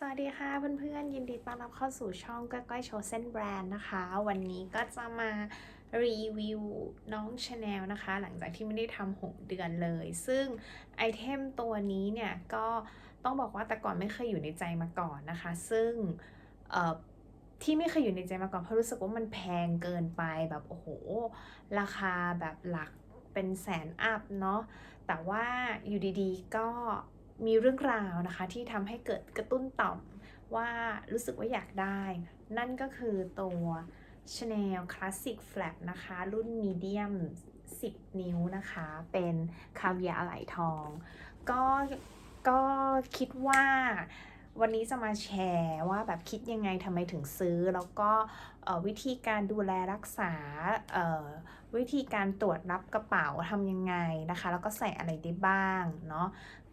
สวัสดีค่ะเพื่อนๆยินดีต้อนรับเข้าสู่ช่องก้อยๆโชว์เส้นแบรนด์นะคะ วันนี้ก็จะมารีวิวน้องชาแนลนะคะ หลังจากที่ไม่ได้ทำหกเดือนเลย ซึ่งไอเทมตัวนี้เนี่ยก็ต้องบอกว่าแต่ก่อนไม่เคยอยู่ในใจมาก่อนนะคะ ซึ่งเอ่อที่ไม่เคยอยู่ในใจมาก่อนเพราะรู้สึกว่ามันแพงเกินไปแบบโอ้โห ราคาแบบหลักเป็นแสนอัพเนาะแต่ว่าอยู่ดีๆก็ มีเรื่องราวนะคะที่ทำให้เกิดกระตุ้นต่อมว่ารู้สึกว่าอยากได้ นั่นก็คือตัว Chanel Classic Flap นะคะ รุ่นมีเดียม10 นิ้วนะคะ เป็นคาเวียอะไหล่ทอง ก็ก็คิดว่าวันนี้จะมาแชร์ว่าแบบคิดยังไงทำไมถึงซื้อ แล้วก็วิธีการดูแลรักษา วิธีการตรวจรับกระเป๋าทำยังไงนะคะ แล้วก็ใส่อะไรได้บ้างเนาะ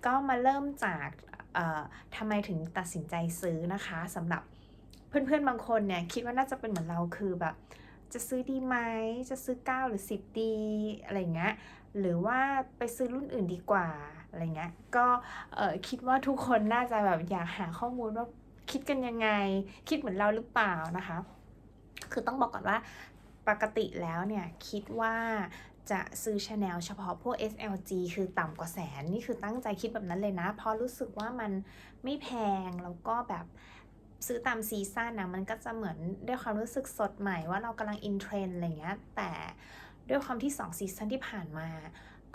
ก็มาเริ่มจากเอ่อทำไมถึงตัดสินใจซื้อนะคะสำหรับเพื่อนๆบางคนเนี่ยคิดว่าน่าจะเป็นเหมือนเราคือแบบ จะซื้อดีไหมจะซื้อ 9 หรือ 10 ดีอะไรเงี้ยหรือว่าไปซื้อรุ่นอื่นดีกว่าอะไรเงี้ยก็เออคิดว่าทุกคนน่าจะแบบอยากหาข้อมูลว่าคิดกันยังไง คิดเหมือนเราหรือเปล่านะคะ คือต้องบอกก่อนว่าปกติแล้วเนี่ยคิดว่า จะซื้อชาแนลเฉพาะพวก SLG คือต่ำกว่าแสน นี่คือตั้งใจคิดแบบนั้นเลยนะ เพราะรู้สึกว่ามันไม่แพง แล้วก็แบบซื้อตามซีซั่นนะมันก็จะเหมือนด้วยความรู้สึกสดใหม่ว่าเรากำลังอินเทรนอะไรเงี้ยแต่ด้วยความที่2ซีซั่นที่ผ่านมา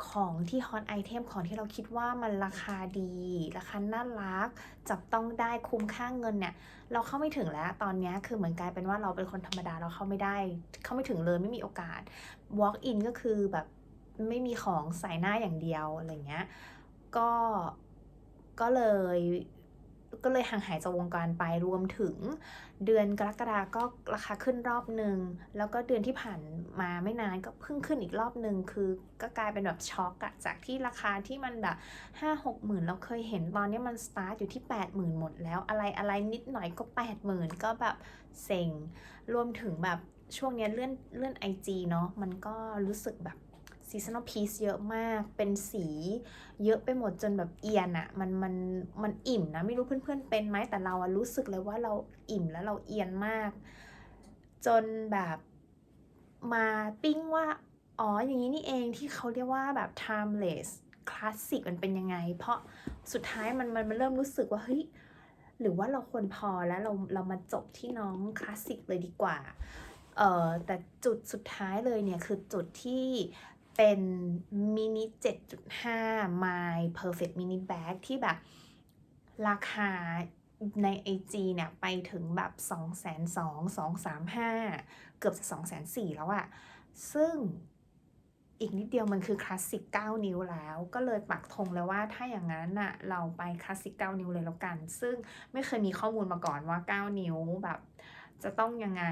ของที่ฮอตไอเทมของที่เราคิดว่ามันราคาดี ราคาน่ารัก จับต้องได้คุ้มค่าเงินเนี่ย เราเข้าไม่ถึงแล้ว ตอนนี้คือเหมือนกลายเป็นว่าเราเป็นคนธรรมดาเราเข้าไม่ได้ เข้าไม่ถึงเลยไม่มีโอกาส walk in ก็คือแบบไม่มีของใส่หน้าอย่างเดียวอะไรเงี้ย ก็ก็เลย ก็เลยห่างหายจากวงการไปรวมถึง เดือนกรกฎาก็ราคาขึ้นรอบหนึ่งแล้วก็เดือนที่ผ่านมาไม่นานก็เพิ่งขึ้นอีกรอบหนึ่งคือ ก็กลายเป็นแบบช็อกอะจากที่ราคาที่มันแบบห้าหกหมื่นเราเคยเห็นตอนนี้มันสตาร์ทอยู่ที่แปดหมื่นหมดแล้วอะไรอะไรนิดหน่อยก็แปดหมื่นก็แบบเซ็งรวมถึงแบบช่วงนี้เลื่อนเลื่อนไอจีเนาะมันก็รู้สึกแบบ seasonal piece เยอะมาก เป็นสีเยอะไปหมดจนแบบเอียนอะมันมันมันอิ่มนะ ไม่รู้เพื่อนๆเป็นไหมแต่เราอะรู้สึกเลยว่าเราอิ่มแล้วเราเอียนมาก จนแบบมาปิ้งว่า อ๋อ อย่างนี้นี่เองที่เขาเรียกว่าแบบ timeless classic มันเป็นยังไง เพราะสุดท้ายมันมันมันเริ่มรู้สึกว่าเฮ้ยหรือว่าเราควรพอแล้วเราเรามาจบที่น้องคลาสสิกเลยดีกว่าเอ่อแต่จุดสุดท้ายเลยเนี่ยคือจุดที่ เป็นมินิ 7.5 My Perfect Mini Bag ที่แบบราคาใน IG เนี่ยไปถึงแบบ 2 2 0 0 2 3 5 เกือบจะ 2 4 0 0แล้วอะซึ่งอีกนิดเดียวมันคือคลาสสิก 9 นิ้วแล้ว ก็เลยปักธงเลยว่าถ้าอย่างนั้นน่ะเราไปคลาสสิก 9 นิ้วเลยแล้วกัน ซึ่งไม่เคยมีข้อมูลมาก่อนว่า 9 นิ้วแบบจะต้องยังไง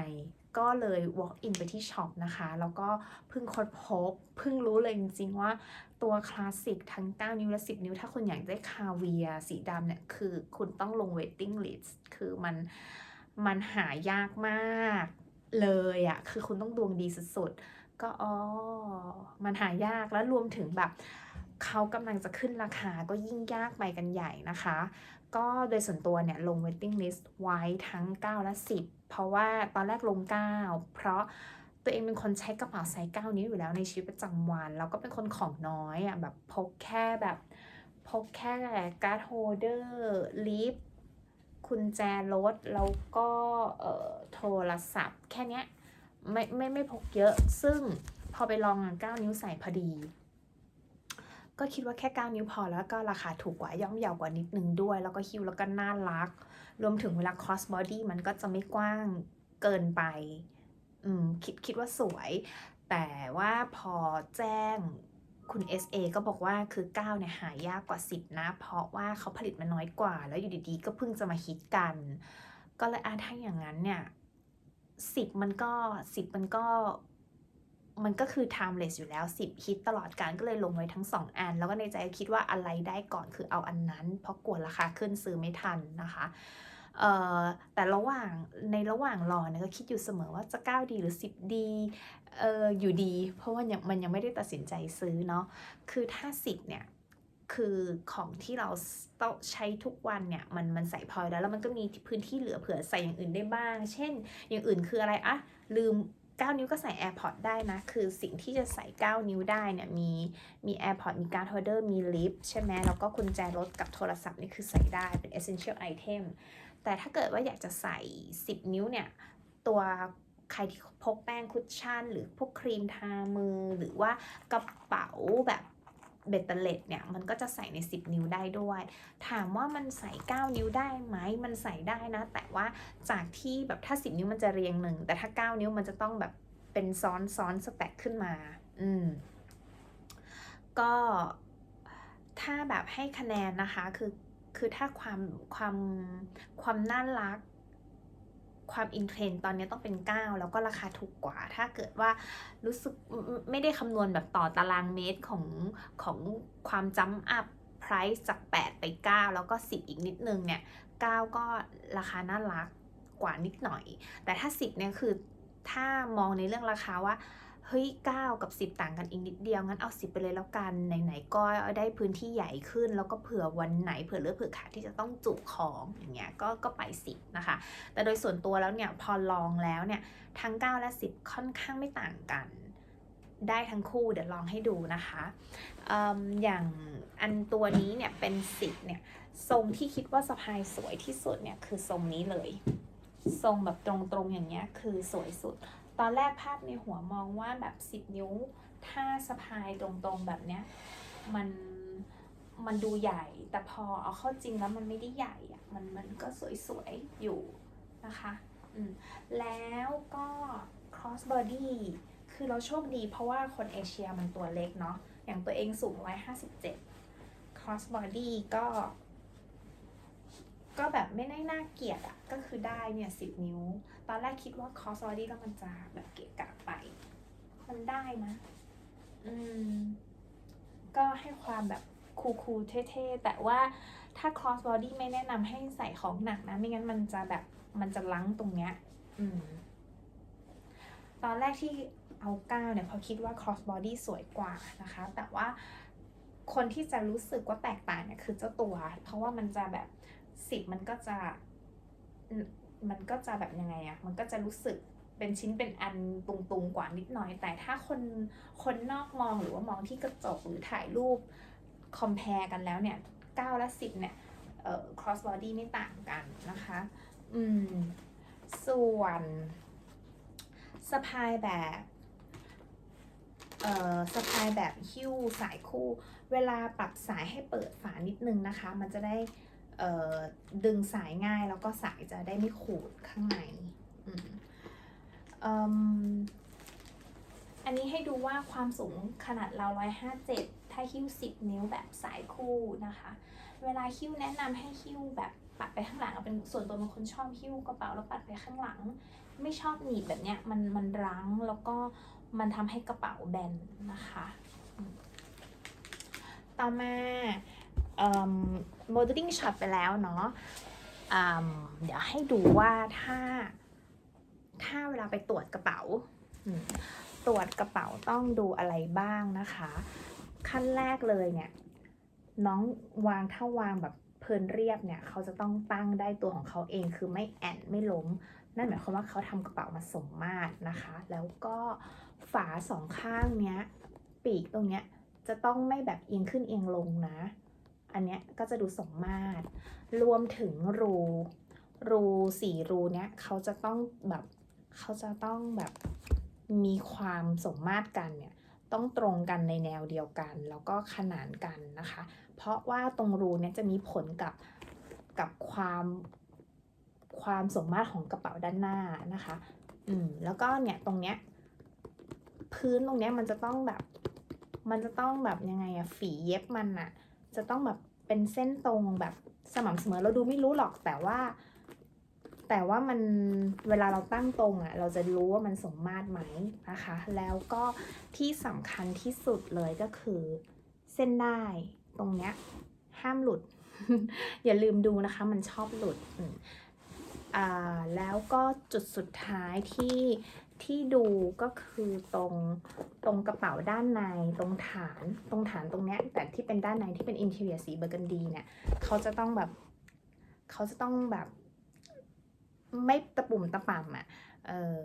ก็เลย walk in ไปที่ช็อปนะคะ แล้วก็เพิ่งค้นพบเพิ่งรู้เลยจริงๆว่าตัวคลาสสิกทั้ง 9 นิ้วและ 10 นิ้ว ถ้าคุณอยากได้คาเวียสีดำเนี่ย คือคุณต้องลง waiting list คือมันมันหายากมากเลยอะคือคุณต้องดวงดีสุดๆ ก็อ๋อ มันหายากแล้วรวมถึงแบบเขากำลังจะขึ้นราคาก็ยิ่งยากไปกันใหญ่นะคะ ก็โดยส่วนตัวเนี่ยลง waiting list ไว้ทั้ง 9 และ 10 เพราะว่าตอนแรกลง9เพราะตัวเองเป็นคนใช้กระเป๋าไซส์9นิ้วอยู่แล้วในชีวิตประจำวัน แล้วก็เป็นคนของน้อยอะแบบพกแค่แบบพกแค่การ์ดโฮเดอร์ลิฟกุญแจรถแล้วก็โทรศัพท์ แค่เนี้ยไม่ไม่ไม่พกเยอะ ซึ่งพอไปลองอะ9นิ้วใส่พอดี ก็คิดว่าแค่9นิ้วพอแล้วก็ราคาถูกกว่าย่อมเยาวกว่านิดนึงด้วย แล้วก็ฮิวแล้วก็น่ารัก รวมถึงเวลา cross body มันก็จะไม่กว้างเกินไปอืมคิดคิดว่าสวย แต่ว่าพอแจ้งคุณ SA ก็บอกว่าคือ 9 เนี่ยหายากกว่า 10 นะ เพราะว่าเขาผลิตมาน้อยกว่า แล้วอยู่ดีๆ ก็เพิ่งจะมาฮิตกัน ก็เลยอาถ้าอย่างนั้นเนี่ย 10 มันก็ 10 มันก็มันก็คือ timeless อยู่แล้ว 10 ฮิตตลอดการก็เลยลงไว้ทั้ง 2 อัน แล้วก็ในใจคิดว่าอะไรได้ก่อนคือเอาอันนั้น เพราะกลัวราคาขึ้นซื้อไม่ทันนะคะ เอ่อแต่ระหว่างในระหว่างรอเนี่ยก็คิดอยู่เสมอว่าจะ 9 ดีหรือ 10 ดีเอออยู่ดี เพราะว่ามันยังไม่ได้ตัดสินใจซื้อเนาะคือถ้า 10 เนี่ยคือของที่เราต้องใช้ทุกวันเนี่ยมันมันใส่พอยแล้วแล้วมันก็มีพื้นที่เหลือเผื่อใส่อย่างอื่นได้บ้าง เช่น อย่างอื่นคืออะไรอะลืม 9 นิ้วก็ใส่ AirPod ได้นะ คือสิ่งที่จะใส่ 9 นิ้วได้เนี่ยมีมี AirPod มีการ์ดโฮเดอร์มีลิฟต์ใช่ไหมแล้วก็กุญแจรถกับโทรศัพท์นี่คือใส่ได้เป็น essential item แต่ถ้าเกิดว่าอยากจะใส่ 10 นิ้วเนี่ย ตัวใครที่พกแป้งคุชชั่น หรือพวกครีมทามือ หรือว่ากระเป๋าแบบเบตเตเลตเนี่ยมันก็จะใส่ใน 10 นิ้วได้ด้วย ถามว่ามันใส่ 9 นิ้วได้ไหมมันใส่ได้นะ แต่ว่าจากที่แบบถ้า 10 นิ้วมันจะเรียงหนึ่งแต่ถ้า 9 นิ้วมันจะต้องแบบเป็นซ้อนซ้อนสแต็กขึ้นมา อืม ก็ถ้าแบบให้คะแนนนะคะคือ คือถ้าความความความน่ารัก ความอินเทรนด์ตอนนี้ต้องเป็น 9 แล้วก็ราคาถูกกว่า ถ้าเกิดว่ารู้สึกไม่ไม่ได้คำนวณแบบต่อตารางเมตรของของความจัมอัพไพรซ์จาก 8 ไป 9 แล้วก็ 10 อีกนิดนึงเนี่ย 9 ก็ราคาน่ารักกว่านิดหน่อย แต่ถ้า 10 เนี่ยคือถ้ามองในเรื่องราคาว่า เฮ้ย 9 กับ 10 ต่างกันอีกนิดเดียวงั้นเอา 10 ไปเลยแล้วกันไหนๆก็ได้พื้นที่ใหญ่ขึ้น แล้วก็เผื่อวันไหนเผื่อเลือเผื่อขาดที่จะต้องจุของอย่างเงี้ยก็ก็ไป 10 นะคะ แต่โดยส่วนตัวแล้วเนี่ยพอลองแล้วเนี่ยทั้ง 9 และ 10 ค่อนข้างไม่ต่างกันได้ทั้งคู่เดี๋ยวลองให้ดูนะคะออย่างอันตัวนี้เนี่ยเป็น10เนี่ยทรงที่คิดว่าสะพายสวยที่สุดเนี่ยคือทรงนี้เลย ทรงแบบตรงๆอย่างเงี้ยคือสวยสุด ตอนแรกภาพในหัวมองว่าแบบ 10 นิ้ว ถ้าสะพายตรงๆแบบเนี้ยมันมันดูใหญ่ แต่พอเอาเข้าจริงแล้วมันไม่ได้ใหญ่อะมันมันก็สวยๆ อยู่นะคะอืมแล้วก็ cross body คือเราโชคดีเพราะว่าคนเอเชียมันตัวเล็กเนาะ อย่างตัวเองสูง 157 cross body ก็ ก็แบบไม่ได้น่าเกลียดอะก็คือได้เนี่ย10นิ้ว ตอนแรกคิดว่า cross body แล้วมันจะแบบเกะกะไป มันได้นะ อืม ก็ให้ความแบบคูลๆเท่ๆ แต่ว่าถ้า cross body ไม่แนะนำให้ใส่ของหนักนะ ไม่งั้นมันจะแบบมันจะลังตรงเนี้ย อืม ตอนแรกที่เอาก้าวเนี่ยพราะคิดว่า cross body สวยกว่านะคะ แต่ว่าคนที่จะรู้สึกว่าแตกต่างเนี่ยคือเจ้าตัว เพราะว่ามันจะแบบ สิบมันก็จะ มันก็จะแบบยังไงอะมันก็จะรู้สึกเป็นชิ้นเป็นอันตุงๆกว่านิดหน่อย แต่ถ้าคนคนนอกมองหรือว่ามองที่กระจกหรือถ่ายรูป compare กันแล้วเนี่ย9และ10เนี่ยเอ่อ cross body ไม่ต่างกันนะคะ อืม ส่วนสะพายแบบ เอ่อสะพายแบบหิ้วสายคู่ เวลาปรับสายให้เปิดฝานิดนึงนะคะ มันจะได้ ดึงสายง่ายแล้วก็สายจะได้ไม่ขูดข้างในอันนี้ให้ดูว่าความสูงขนาดเรา 157 ถ้าหิ้ว 10 นิ้วแบบสายคู่นะคะ เวลาหิ้วแนะนำให้หิ้วแบบปัดไปข้างหลังเป็นส่วนตัวเป็นคนชอบหิ้วกระเป๋าแล้วปัดไปข้างหลัง ไม่ชอบหนีบแบบเนี้ยมันมันรั้งแล้วก็มันทำให้กระเป๋าแบนนะคะ ต่อมต่ อมเอ่อ modeling shot ไปแล้วเนาะเดี๋ยวให้ดูว่าถ้า ถ้าเวลาไปตรวจกระเป๋า ตรวจกระเป๋าต้องดูอะไรบ้างนะคะ ขั้นแรกเลยเนี่ยน้องวางถ้าวางแบบเพลินเรียบเนี่ยเขาจะต้องตั้งได้ตัวของเขาเองคือไม่แอนไม่ล้ม นั่นหมายความว่าเขาทำกระเป๋ามาสมมาตรนะคะ แล้วก็ฝาสองข้างเนี้ยปีกตรงเนี้ยจะต้องไม่แบบเอียงขึ้นเอียงลงนะ อันเนี้ยก็จะดูสมมาตร รวมถึงรู รูสี่รูเนี้ยเขาจะต้องแบบเขาจะต้องแบบมีความสมมาตรกันเนี่ยต้องตรงกันในแนวเดียวกัน แล้วก็ขนานกันนะคะ เพราะว่าตรงรูเนี่ยจะมีผลกับกับความความสมมาตรของกระเป๋าด้านหน้านะคะ อืม แล้วก็เนี่ยตรงเนี้ยพื้นตรงเนี้ยมันจะต้องแบบ มันจะต้องแบบยังไงอะฝีเย็บมันอะ จะต้องแบบเป็นเส้นตรงแบบสม่ำเสมอเราดูไม่รู้หรอกแต่ว่า แต่ว่ามันเวลาเราตั้งตรงอะเราจะรู้ว่ามันสมมาตรไหมนะคะ แล้วก็ที่สำคัญที่สุดเลยก็คือเส้นได้ตรงเนี้ยห้ามหลุด อย่าลืมดูนะคะมันชอบหลุดอ่าแล้วก็จุดสุดท้ายที่ ที่ดูก็คือตรงตรงกระเป๋าด้านในตรงฐานตรงฐานตรงเนี้ยแต่ที่เป็นด้านในที่เป็นอินเทอร์เรียสีเบอร์กันดีเนี่ยเขาจะต้องแบบเขาจะต้องแบบ ไม่ตะปุ่มตะป่ำอะเออ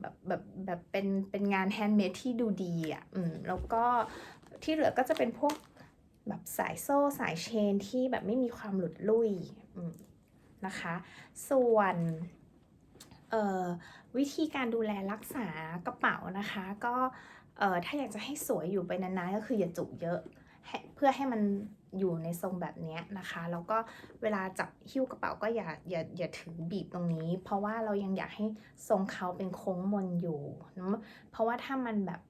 แบบแบบแบบเป็นเป็นงานแฮนด์เมดที่ดูดีอะอืมแล้วก็ที่เหลือก็จะเป็นพวกแบบสายโซ่สายเชนที่แบบไม่มีความหลุดลุ่ยนะคะ ส่วน วิธีการดูแลรักษากระเป๋านะคะ ก็ถ้าอยากจะให้สวยอยู่ไปนานๆก็คืออย่าจุกเยอะเพื่อให้มันอยู่ในทรงแบบนี้นะคะ แล้วก็เวลาจับหิ้วกระเป๋าก็อย่าอย่าอย่าถือบีบตรงนี้ เพราะว่าเรายังอยากให้ทรงเขาเป็นโค้งมนอยู่ เพราะว่าถ้ามันแบบ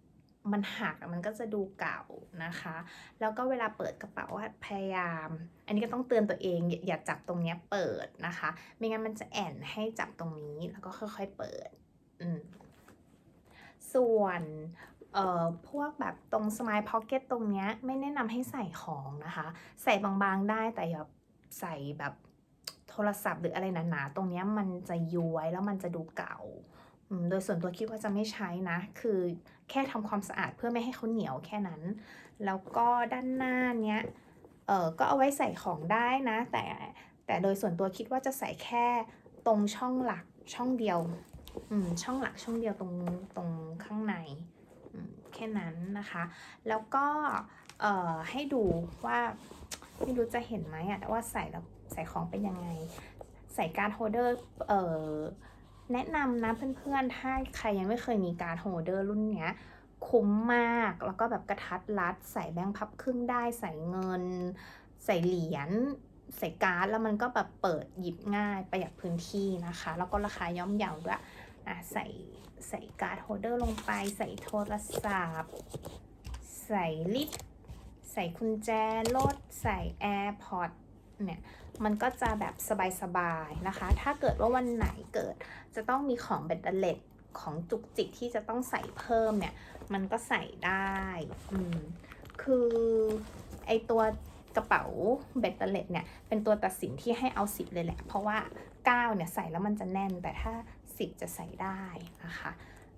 มันหักมันก็จะดูเก่านะคะ แล้วก็เวลาเปิดกระเป๋าพยายาม อันนี้ก็ต้องเตือนตัวเองอย่าจับตรงนี้เปิดนะคะ ไม่งั้นมันจะแอนให้จับตรงนี้แล้วก็ค่อยๆเปิดส่วนเอ่อพวกแบบตรง smile pocket ตตรงเนี้ยไม่แนะนำให้ใส่ของนะคะ ใส่บางๆได้แต่อย่าใส่แบบโทรศัพท์หรืออะไรหนาๆตรงเนี้ยมันจะย้วยแล้วมันจะดูเก่า โดยส่วนตัวคิดว่าจะไม่ใช้นะ คือแค่ทำความสะอาดเพื่อไม่ให้เขาเหนียวแค่นั้น แล้วก็ด้านหน้าเนี้ยเออก็เอาไว้ใส่ของได้นะ แต่แต่โดยส่วนตัวคิดว่าจะใส่แค่ตรงช่องหลักช่องเดียวอืมช่องหลักช่องเดียวตรงตรงข้างในแค่นั้นนะคะ แล้วก็เอ่อให้ดูว่าไม่รู้จะเห็นไหมอะว่าใส่แล้วใส่ของเป็นยังไง ใส่การ์ดโฮเดอร์เอ่อ แนะนำนะเพื่อนๆ ถ้าใครยังไม่เคยมีการโฮเดอร์รุ่นเนี้ยคุ้มมาก แล้วก็แบบกระทัดรัด ใส่แบงค์พับครึ่งได้ ใส่เงิน ใส่เหรียญ ใส่การ์ด แล้วมันก็แบบเปิดหยิบง่ายประหยัดพื้นที่นะคะ แล้วก็ราคาย่อมเยาด้วยอะใส่ใส่การ์ดโฮเดอร์ลงไป ใส่โทรศัพท์ ใส่ลิปใส่กุญแจรถ ใส่ AirPod เนี่ยมันก็จะแบบสบายๆนะคะ ถ้าเกิดว่าวันไหนเกิดจะต้องมีของเบ็ดเตอร์เล็ดของจุกจิกที่จะต้องใส่เพิ่มเนี่ย มันก็ใส่ได้อืมคือไอตัวกระเป๋าเบ็ดเตอร์เล็ดเนี่ย เป็นตัวตัดสินที่ให้เอาสิบเลยแหละ เพราะว่า 9 เนี่ยใส่แล้วมันจะแน่น แต่ถ้า 10 จะใส่ได้นะคะ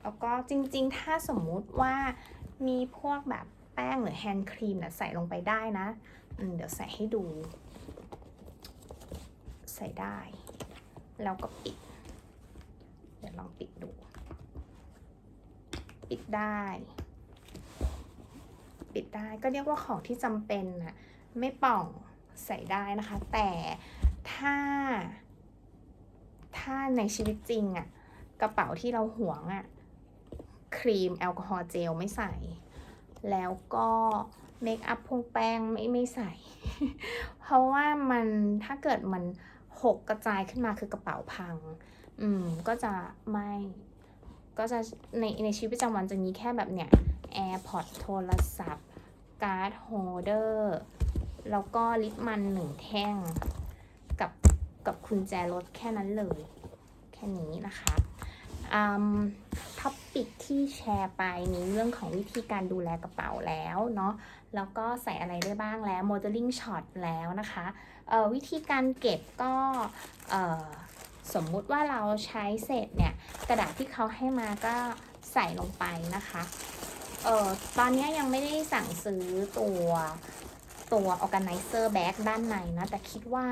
แล้วก็จริงๆ ถ้าสมมุติว่ามีพวกแบบแป้งหรือแฮนด์ครีมเนี่ยใส่ลงไปได้นะ เดี๋ยวใส่ให้ดู ใส่ได้ แล้วก็ปิด เดี๋ยวลองปิดดู ปิดได้ ปิดได้ก็เรียกว่าของที่จำเป็นน่ะไม่ป่องใส่ได้นะคะ แต่ถ้า ถ้าในชีวิตจริงอะกระเป๋าที่เราหวงอะครีมแอลกอฮอล์เจลไม่ใส่ แล้วก็เมคอัพพวกแป้งไม่ไม่ใส่ เพราะว่ามันถ้าเกิดมัน หกกระจายขึ้นมาคือกระเป๋าพัง อืม ก็จะไม่ ก็จะในในชีวิตประจำวันจะมีแค่แบบเนี้ย AirPod โทรศัพท์ การ์ดโฮเดอร์ แล้วก็ลิปมันหนึ่งแท่ง กับกับกุญแจรถแค่นั้นเลย แค่นี้นะคะท็อปปิกที่แชร์ไปมีเรื่องของวิธีการดูแลกระเป๋าแล้วเนาะ แล้วก็ใส่อะไรได้บ้างแล้ว modeling shot แล้วนะคะ วิธีการเก็บก็สมมุติว่าเราใช้เศษเนี่ยกระดาษที่เขาให้มาก็ใส่ลงไปนะคะเอ่อตอนนี้ยังไม่ได้สั่งซื้อตัวตัว organizer bag ด้านในนะ แต่คิดว่า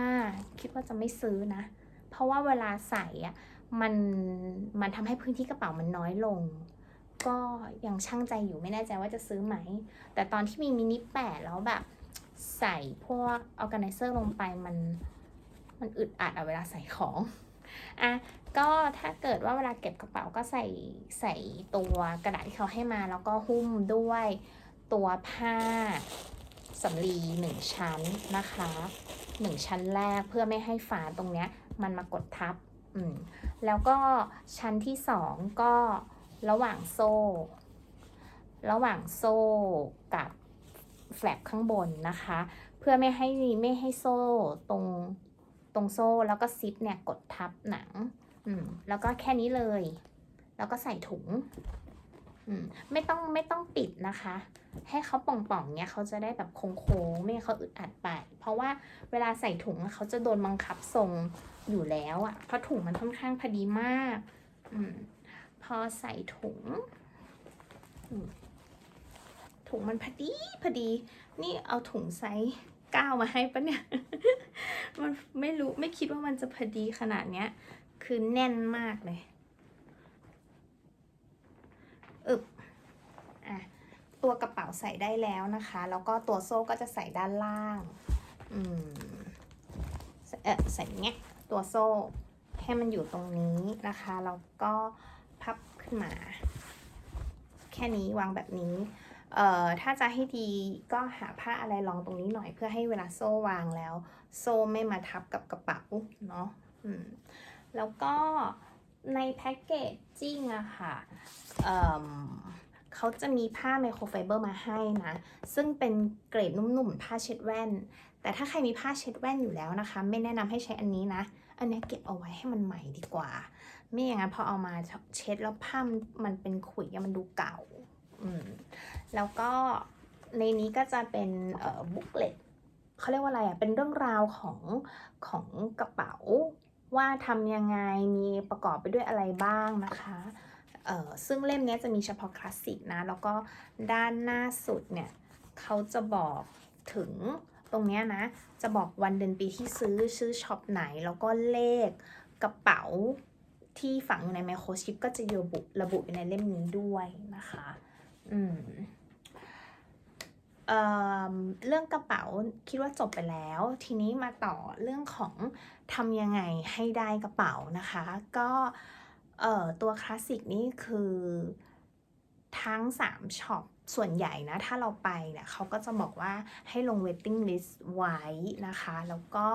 คิดว่าจะไม่ซื้อนะ เพราะว่าเวลาใส่อะมันมันทำให้พื้นที่กระเป๋ามันน้อยลง ก็ยังช่างใจอยู่ไม่แน่ใจว่าจะซื้อไหม แต่ตอนที่มีมินิแปดแล้วแบบ ใส่พวก organizer ลงไปมันมันอึดอัดเอะเวลาใส่ของอะก็ถ้าเกิดว่าเวลาเก็บกระเป๋าก็ใส่ใส่ตัวกระดาษที่เขาให้มาแล้วก็หุ้มด้วยตัวผ้าสำลีหนึ่งชั้นนะคะหนึ่งชั้นแรกเพื่อไม่ให้ฝาตรงเนี้ยมันมากดทับอืมแล้วก็ชั้นที่สองก็ระหว่างโซ่ ระหว่างโซ่กับ แฟลปข้างบนนะคะ เพื่อไม่ให้ไม่ให้โซ่ตรงตรงโซ่แล้วก็ซิปเนี่ยกดทับหนัง อืมแล้วก็แค่นี้เลย แล้วก็ใส่ถุง อืมไม่ต้องไม่ต้องปิดนะคะ ให้เขาป่องๆเนี้ยเขาจะได้แบบโค้งๆไม่งั้เขาอึดอัดไป เพราะว่าเวลาใส่ถุงเขาจะโดนบังคับทรงอยู่แล้วอะ เพราะถุงมันค่อนข้างพอดีมาก อืมพอใส่ถุง อืม ถุงมันพอดีพอดี นี่เอาถุงไซส์เก้ามาให้ปะเนี่ย มันไม่รู้ไม่คิดว่ามันจะพอดีขนาดเนี้ย คือแน่นมากเลยอึบอะตัวกระเป๋าใส่ได้แล้วนะคะ แล้วก็ตัวโซ่ก็จะใส่ด้านล่าง อืมเออใส่อย่างเงี้ยตัวโซ่ให้มันอยู่ตรงนี้นะคะ แล้วก็พับขึ้นมา แค่นี้วางแบบนี้ เอ่อถ้าจะให้ดีก็หาผ้าอะไรรองตรงนี้หน่อยเพื่อให้เวลาโซ่วางแล้ว โซ่ไม่มาทับกับกระเป๋าเนาะอืมแล้วก็ในแพ็กเกจจิ้งอะค่ะเอิ่มเขาจะมีผ้าไมโครไฟเบอร์มาให้นะ ซึ่งเป็นเกรดนุ่มๆ ผ้าเช็ดแว่น แต่ถ้าใครมีผ้าเช็ดแว่นอยู่แล้วนะคะ ไม่แนะนำให้ใช้อันนี้นะ อันนี้เก็บเอาไว้ให้มันใหม่ดีกว่า ไม่อย่างนั้นพอเอามาเช็ดแล้วผ้ามันเป็นขุยมันดูเก่า แล้วก็ในนี้ก็จะเป็นบุ๊กเลตเขาเรียกว่าอะไรอะ เป็นเรื่องราวของของกระเป๋า ว่าทำยังไง มีประกอบไปด้วยอะไรบ้างนะคะเออซึ่งเล่มนี้จะมีเฉพาะคลาสสิกนะ แล้วก็ด้านหน้าสุดเนี่ยเขาจะบอกถึงตรงนี้นะ จะบอกวันเดือนปีที่ซื้อซื้อช็อปไหน แล้วก็เลขกระเป๋าที่ฝังอยู่ในไมโครชิปก็จะระบุระบุอยู่ในเล่มนี้ด้วยนะคะ อืมเอ่อเรื่องกระเป๋าคิดว่าจบไปแล้ว ทีนี้มาต่อเรื่องของทำยังไงให้ได้กระเป๋านะคะ ก็เอ่อตัวคลาสสิกนี่คือทั้ง 3ช็อปส่วนใหญ่นะ ถ้าเราไปเนี่ยเขาก็จะบอกว่าให้ลง waiting list ไว้นะคะ แล้วก็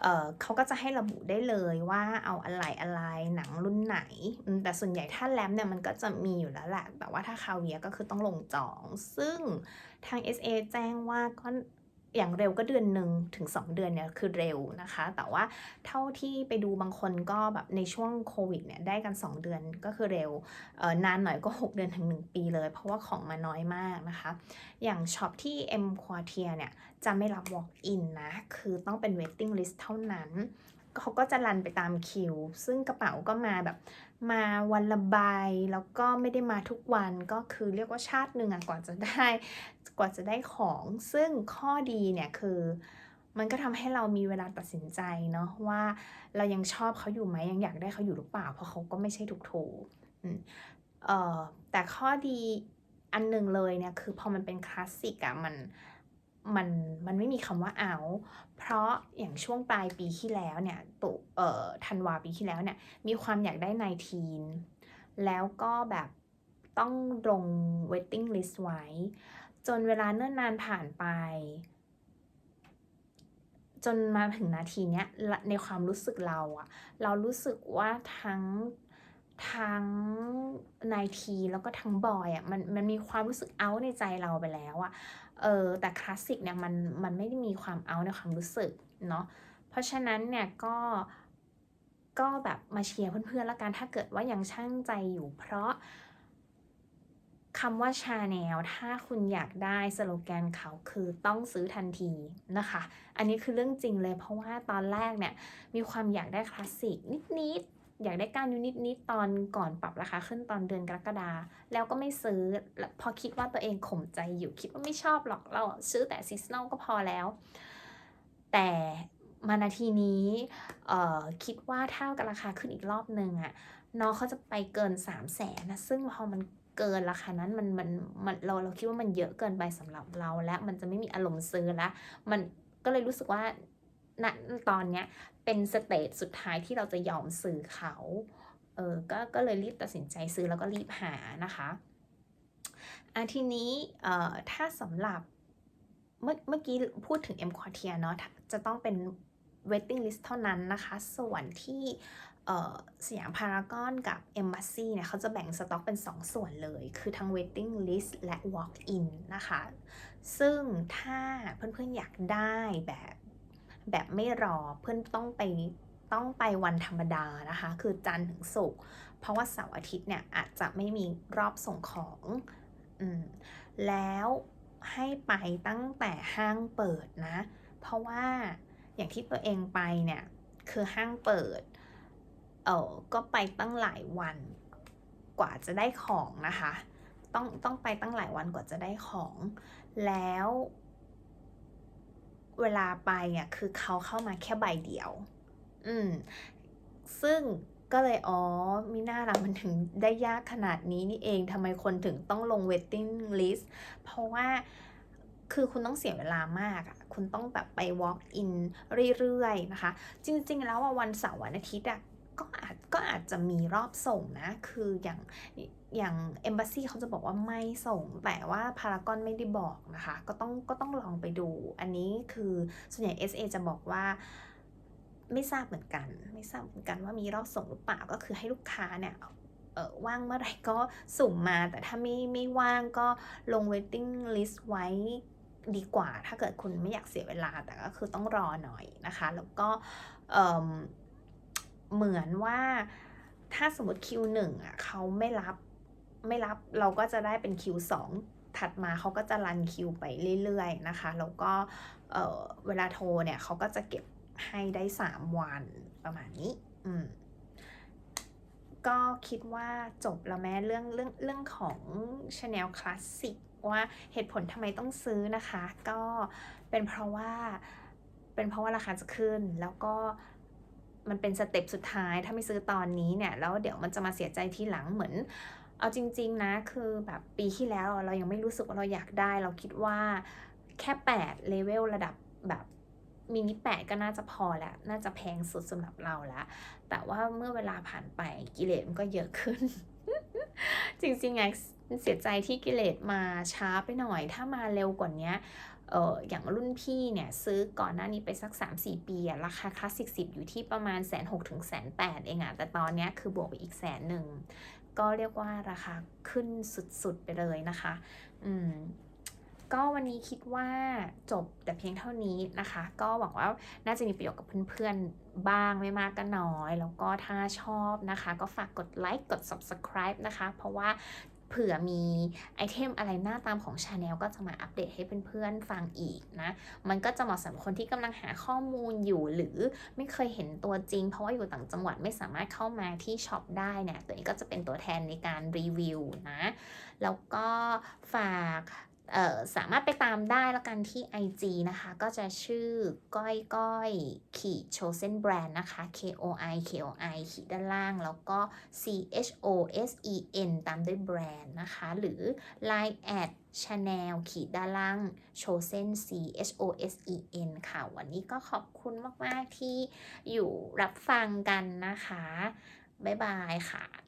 เเขาก็จะให้ระบุได้เลยว่าเอาอะไรอะไรหนังรุ่นไหน แต่ส่วนใหญ่ถ้าแรมเนี่ยมันก็จะมีอยู่แล้วแหละ แต่ว่าถ้าคาเวียก็คือต้องลงจอง ซึ่งทาง SA แจ้งว่าก็ อย่างเร็วก็เดือนหนึ่งถึง 2 เดือนเนี่ยคือเร็วนะคะ แต่ว่าเท่าที่ไปดูบางคนก็แบบในช่วงโควิดเนี่ยได้กัน 2 เดือนก็คือเร็ว นานหน่อยก็ 6 เดือนถึง 1 ปีเลย เพราะว่าของมาน้อยมากนะคะ อย่างช็อปที่ M Quartier เนี่ยจะไม่รับ walk in นะ คือต้องเป็น waiting list เท่านั้นเขาก็จะรันไปตามคิว ซึ่งกระเป๋าก็มาแบบ มาวันละใบแล้วก็ไม่ได้มาทุกวันก็คือเรียกว่าชาติหนึ่งอะกว่าจะได้กว่าจะได้ของซึ่งข้อดีเนี่ยคือมันก็ทำให้เรามีเวลาตัดสินใจเนาะว่าเรายังชอบเขาอยู่ไหมยังอยากได้เขาอยู่หรือเปล่า เพราะเขาก็ไม่ใช่ถูกๆอืมเอ่อแต่ข้อดีอันหนึ่งเลยเนี่ยคือพอมันเป็นคลาสสิกอะมันมันมันไม่มีคำว่าเอาเพราะอย่างช่วงปลายปีที่แล้วเนี่ยตุเอ่อธันวาปีที่แล้วเนี่ยมีความอยากได้ไนทีนแล้วก็แบบต้องลง waiting list ไว้ จนเวลาเนิ่นนานผ่านไป จนมาถึงนาทีเนี้ยในความรู้สึกเราอะเรารู้สึกว่าทั้งทั้งนายทีแล้วก็ทั้งบอยอะมันมันมีความรู้สึกเอาในใจเราไปแล้วอะ เออแต่คลาสสิกเนี่ยมันมันไม่ได้มีความเอาในความรู้สึกเนาะเพราะฉะนั้นเนี่ยก็ก็แบบมาเชียร์เพื่อนๆแล้วกันถ้าเกิดว่ายังช่างใจอยู่ เพราะคำว่าชาแนลถ้าคุณอยากได้สโลแกนเขาคือต้องซื้อทันทีนะคะ อันนี้คือเรื่องจริงเลยเพราะว่าตอนแรกเนี่ยมีความอยากได้คลาสสิกนิดๆ อยากได้การยูนิตนิดตอนก่อนปรับราคาขึ้นตอนเดือนกรกฎาแล้วก็ไม่ซื้อพอคิดว่าตัวเองข่มใจอยู่คิดว่าไม่ชอบหรอกเราซื้อแต่ซีซันอลก็พอแล้ว แต่มานาทีนี้คิดว่าถ้าราคาขึ้นอีกรอบหนึ่งอะน้องเขาจะไปเกิน 3 0 0แสนนะซึ่งพอมันเกินราคานั้นมันมันมันเราเราคิดว่ามันเยอะเกินไปสำหรับเราและมันจะไม่มีอารมณ์ซื้อล้วมันก็เลยรู้สึกว่าณตอนเนี้ย เป็นสเตจสุดท้ายที่เราจะยอมซื้อเขาเออก็ก็เลยรีบตัดสินใจซื้อแล้วก็รีบหานะคะอะทีนี้เอ่อถ้าสำหรับเมื่อเมื่อกี้พูดถึง M Quartier เนาะจะต้องเป็น waiting list เท่านั้นนะคะ ส่วนที่สยามพารากอนกับ Embassy เนี่ยเขาจะแบ่งสต็อกเป็น 2 ส่วนเลย คือทั้ง waiting list และ walk in นะคะ ซึ่งถ้าเพื่อนๆอยากได้แบบ แบบไม่รอเพื่อนต้องไปต้องไปวันธรรมดานะคะ คือจันทร์ถึงศุกร์เพราะว่าเสาร์อาทิตย์เนี่ยอาจจะไม่มีรอบส่งของอืมแล้วให้ไปตั้งแต่ห้างเปิดนะ เพราะว่าอย่างที่ตัวเองไปเนี่ยคือห้างเปิด เออก็ไปตั้งหลายวันกว่าจะได้ของนะคะ ต้องต้องไปตั้งหลายวันกว่าจะได้ของ แล้ว เวลาไปอะคือเขาเข้ามาแค่ใบเดียว อืม ซึ่งก็เลยอ๋อมีหน้าละมันถึงได้ยากขนาดนี้นี่เองทำไมคนถึงต้องลง waiting list เพราะว่าคือคุณต้องเสียเวลามากอะคุณต้องแบบไป walk in เรื่อยๆ นะคะ จริงๆ แล้วอะวันเสาร์วันอาทิตย์อะ ก็อาจก็อาจจะมีรอบส่งนะ คืออย่างอย่าง Embassy เขาจะบอกว่าไม่ส่ง แต่ว่าพารากอนไม่ได้บอกนะคะ ก็ต้องก็ต้องลองไปดู อันนี้คือส่วนใหญ่ SA จะบอกว่าไม่ทราบเหมือนกัน ไม่ทราบเหมือนกันว่ามีรอบส่งหรือเปล่า ก็คือให้ลูกค้าเนี่ยเออว่างเมื่อไหร่ก็สุ่มมา แต่ถ้าไม่ไม่ว่างก็ลง waiting list ไว้ดีกว่า ถ้าเกิดคุณไม่อยากเสียเวลา แต่ก็คือต้องรอหน่อยนะคะ แล้วก็ เหมือนว่าถ้าสมมติ Q1 อะเขาไม่รับไม่รับเราก็จะได้เป็น Q2 ถัดมาเขาก็จะรันคิวไปเรื่อยๆนะคะ แล้วก็เเวลาโทรเนี่ยเขาก็จะเก็บให้ได้ 3 วันประมาณนี้ อืม ก็คิดว่าจบแล้วแม้เรื่องเรื่องเรื่องของ Chanel Classic ว่าเหตุผลทำไมต้องซื้อนะคะ ก็เป็นเพราะว่าเป็นเพราะว่าราคาจะขึ้นแล้วก็ มันเป็นสเต็ปสุดท้ายถ้าไม่ซื้อตอนนี้เนี่ยแล้วเดี๋ยวมันจะมาเสียใจทีหลังเหมือน เอาจริง ๆ นะ คือแบบปีที่แล้วเรายังไม่รู้สึกว่าเราอยากได้ เราคิดว่าแค่8เลเวลระดับแบบมินิแปดก็น่าจะพอแล้ว น่าจะแพงสุดสำหรับเราแล้ว แต่ว่าเมื่อเวลาผ่านไปกิเลสมันก็เยอะขึ้น จริงๆไงเสียใจที่กิเลสมาช้าไปหน่อย ถ้ามาเร็วกว่านี้ เอออย่างรุ่นพี่เนี่ยซื้อก่อนหน้านี้ไปสัก 3-4 ปีอะราคาคลาสสิกสิบอยู่ที่ประมาณแสนหกถึงแสนแปดเองอะแต่ตอนนี้คือบวกไปอีกแสนหนึ่ง ก็เรียกว่าราคาขึ้นสุดๆไปเลยนะคะ อืมก็วันนี้คิดว่าจบแต่เพียงเท่านี้นะคะ ก็หวังว่าน่าจะมีประโยชน์กับเพื่อนๆ บ้างไม่มากก็น้อย แล้วก็ถ้าชอบนะคะ ก็ฝากกดไลค์กด subscribe นะคะ เพราะว่า เผื่อมีไอเทมอะไรหน้าตามของชาแนลก็จะมาอัปเดตให้เพื่อนๆฟังอีกนะ มันก็จะเหมาะสำหรับคนที่กำลังหาข้อมูลอยู่หรือไม่เคยเห็นตัวจริง เพราะว่าอยู่ต่างจังหวัดไม่สามารถเข้ามาที่ช็อปได้เนี่ยตัวนี้ก็จะเป็นตัวแทนในการรีวิวนะ แล้วก็ฝาก สามารถไปตามได้แล้วกันที่ IG นะคะ ก็จะชื่อก้อยก้อยขีดโชเซนแบรนด์นะคะ K O I K O I ขีดด้านล่าง แล้วก็ C H O S E N ตามด้วยแบรนด์นะคะ หรือ Line at Chanel ขีดด้านล่างโชเซน C H O S E N ค่ะ วันนี้ก็ขอบคุณมาก ๆ ที่อยู่รับฟังกันนะคะ บ๊ายบายค่ะ